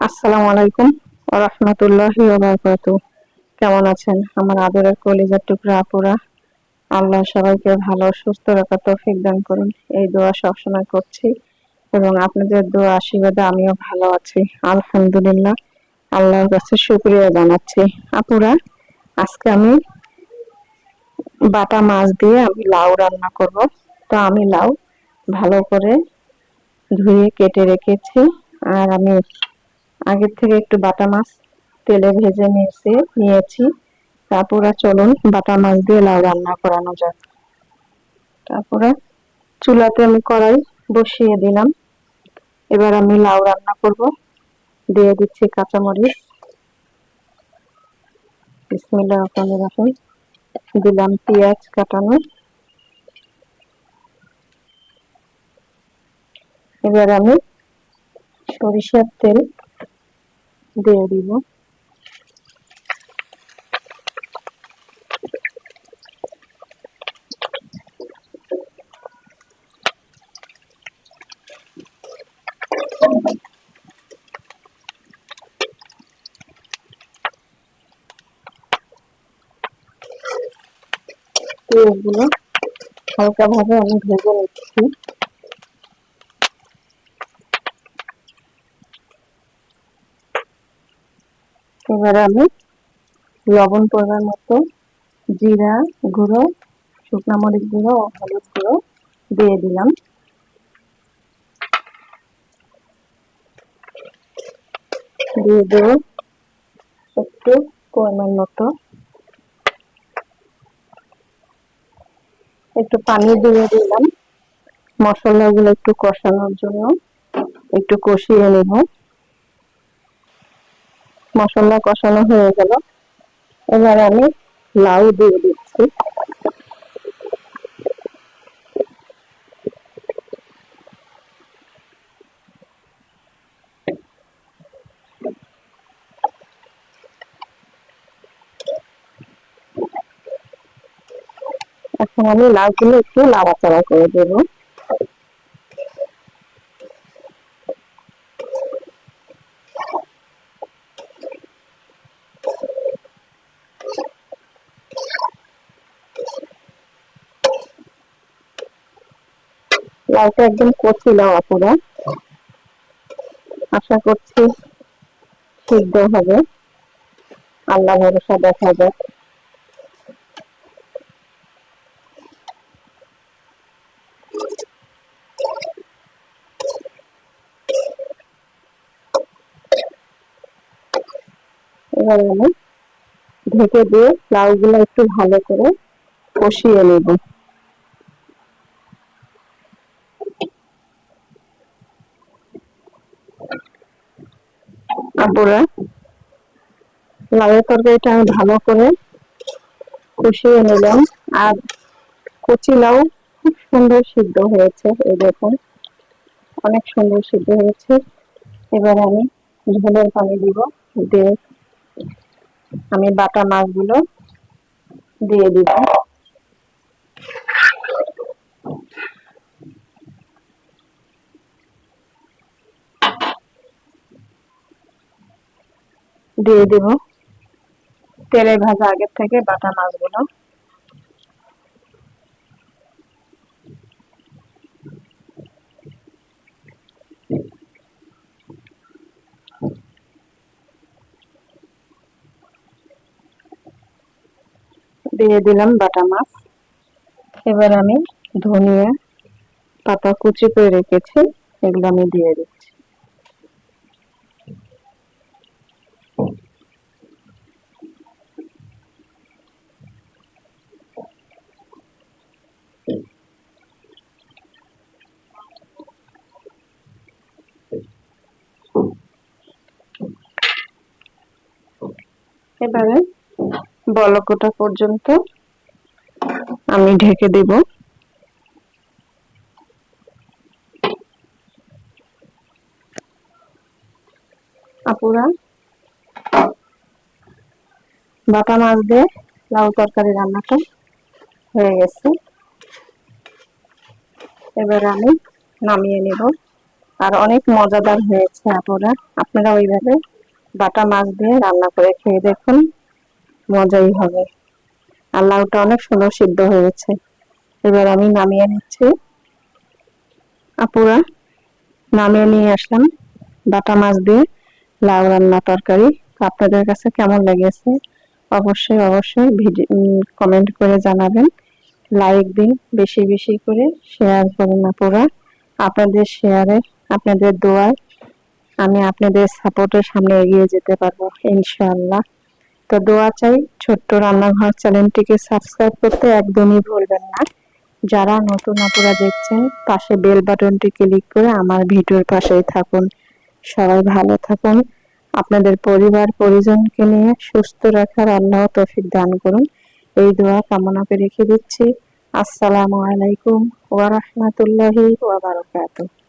আসসালামু আলাইকুম রহমতুল্লাহ বারকাত কেমন আছেন? আমার আদরের কলিজার টুকরা আপুরা। আল্লাহ সবাইকে ভালো সুস্থ রাখার তৌফিক দান করুন। এই দোয়া সবসময় করছি এবং আপনাদের দোয়া আশীর্বাদে আমিও ভালো আছি। আলহামদুলিল্লাহ, আল্লাহর কাছে শুক্রিয়া জানাচ্ছি। আপুরা, আজকে আমি বাটা মাছ দিয়ে আমি লাউ রান্না করব। তো আমি লাউ ভালো করে ধুয়ে কেটে রেখেছি। আর আমি আগের থেকে একটু বাটা মাছ তেলে ভেজে নিয়েছি নিয়েছি। তারপরে চলুন বাটা মাছ দিয়ে লাউ রান্না করানো যাক। তারপরে চুলাতে আমি কড়াই বসিয়ে দিলাম। এবার আমি লাউ রান্না করব। দিয়ে দিচ্ছি কাঁচামরিচ। বিসমিল্লাহ রহমানির রহিম। দিলাম পেঁয়াজ কাটানো। এবার আমি সরিষার তেল দিয়ে দিব পেঁয়াজগুলো হালকা ভাবে আমি ভেজে নিচ্ছি এবারে আমি লবণ পরিমাণ মতো জিরা গুঁড়ো, শুকনো মরিচ গুঁড়ো ও হলুদ গুঁড়ো দিয়ে দিলাম। দিয়ে দেব একটু পরিমাণ মতো। একটু পানি দিয়ে দিলাম। মশলাগুলো একটু কষানোর জন্য একটু কষিয়ে নেব। মশলা কষানো হয়ে গেল। এবার আমি লাউ দিয়ে দিচ্ছি। এখন আমি লাউগুলো একটু নাড়াচাড়া করে দেবো। লাউটা একদম কচি লাউ আপুরা আশা করছি সিদ্ধ হবে। আল্লাহ ভরসা দেখা যাক। এবার আমি ঢেকে দিয়ে লাউগুলো একটু ভালো করে কষিয়ে নেব। আপুরা লাউয়ের তরকারিটা আমি ভালো করে কষিয়ে নিলাম। আর কচি লাউ খুব সুন্দর সিদ্ধ হয়েছে, এই দেখুন। অনেক সুন্দর সিদ্ধ হয়েছে। এবার আমি ঝোলের পানি দিব, দিয়ে আমি বাটা মাছগুলো দিয়ে দিব দিয়ে দিব। তেলে ভাজা আগের থেকে বাটা মাছগুলো। দিয়ে দিলাম বাটা মাছ। এবার আমি ধনিয়া, পাতা কুচি করে রেখেছি, এগুলো আমি দিয়ে দিচ্ছি। এবারে বলকটা পর্যন্ত আমি ঢেকে দেব। আপুরা, বাটা মাছ দিয়ে লাউ তরকারি রান্নাটা হয়ে গেছে। এবার আমি নামিয়ে নেব। আর অনেক মজাদার হয়েছে আপুরা। আপনারা ওইভাবে বাটা মাছ দিয়ে রান্না করে খেয়ে দেখুন, মজাই হবে। আর লাউটা অনেক সুন্দর সিদ্ধ হয়েছে এবার আমি নামিয়ে নিচ্ছি। আপুরা, নামিয়ে নিয়ে আসলাম বাটা মাছ দিয়ে লাউ রান্না তরকারি। আপনাদের কাছে কেমন লেগেছে? অবশ্যই অবশ্যই কমেন্ট করে জানাবেন। লাইক দিন, বেশি বেশি করে শেয়ার করুন আপুরা। আপনাদের শেয়ারে আপনাদের দোয়ায় আমি আপনাদের সাপোর্টের সামনে এগিয়ে যেতে পারব, ইনশাআল্লাহ। তো দোয়া চাই ছোট্ট রান্নাঘর চ্যানেলটিকে সাবস্ক্রাইব করতে একদমই ভুলবেন না। যারা নতুন আপুরা দেখছেন, পাশে বেল বাটনটি ক্লিক করে আমার ভিডিওর পাশেই থাকুন। সবাই ভালো থাকুন। আপনাদের পরিবার, পরিজনকে নিয়ে সুস্থ রাখার আল্লাহ তৌফিক দান করুন। এই দোয়া কামনা করে রেখে দিচ্ছি। আসসালামু আলাইকুম ওয়া বারাকাতুহু।